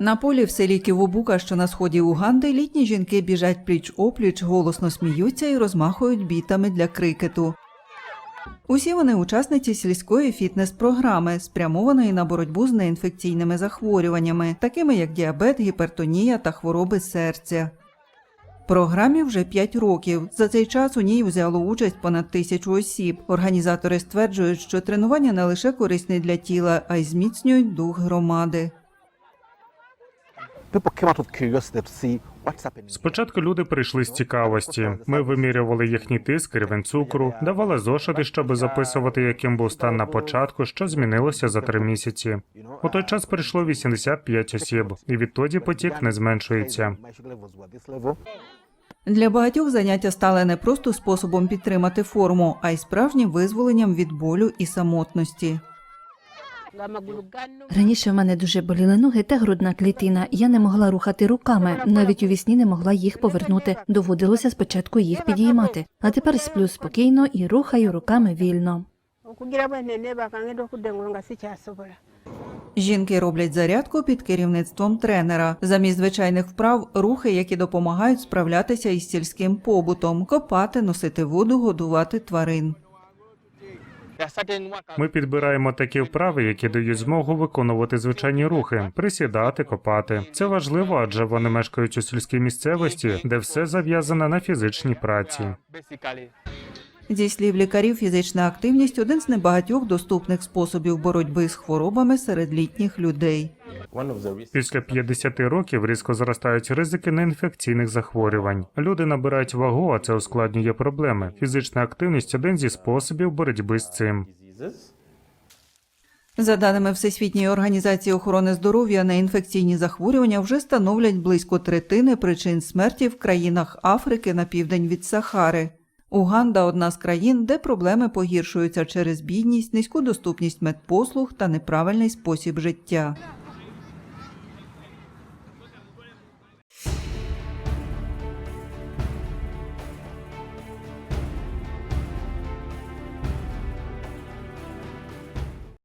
На полі в селі Ківобука, що на сході Уганди, літні жінки біжать пліч опліч, голосно сміються і розмахують бітами для крикету. Усі вони учасниці сільської фітнес-програми, спрямованої на боротьбу з неінфекційними захворюваннями, такими як діабет, гіпертонія та хвороби серця. Програмі вже 5 років. За цей час у ній взяло участь понад тисячу осіб. Організатори стверджують, що тренування не лише корисні для тіла, а й зміцнюють дух громади. Спочатку люди прийшли з цікавості. Ми вимірювали їхній тиск, рівень цукру, давали зошити, щоб записувати, яким був стан на початку, що змінилося за три місяці. У той час прийшло 85 осіб, і відтоді потік не зменшується. Для багатьох заняття стали не просто способом підтримати форму, а й справжнім визволенням від болю і самотності. Раніше в мене дуже боліли ноги та грудна клітина. Я не могла рухати руками, навіть у вісні не могла їх повернути. Доводилося спочатку їх підіймати. А тепер сплю спокійно і рухаю руками вільно. Жінки роблять зарядку під керівництвом тренера. Замість звичайних вправ рухи, які допомагають справлятися із сільським побутом, копати, носити воду, годувати тварин. Ми підбираємо такі вправи, які дають змогу виконувати звичайні рухи, присідати, копати. Це важливо, адже вони мешкають у сільській місцевості, де все зав'язане на фізичній праці. Зі слів лікарів, фізична активність один з небагатьох доступних способів боротьби з хворобами серед літніх людей. Після 50 років різко зростають ризики неінфекційних захворювань. Люди набирають вагу, а це ускладнює проблеми. Фізична активність один зі способів боротьби з цим. За даними Всесвітньої організації охорони здоров'я, неінфекційні захворювання вже становлять близько третини причин смерті в країнах Африки на південь від Сахари. Уганда одна з країн, де проблеми погіршуються через бідність, низьку доступність медпослуг та неправильний спосіб життя.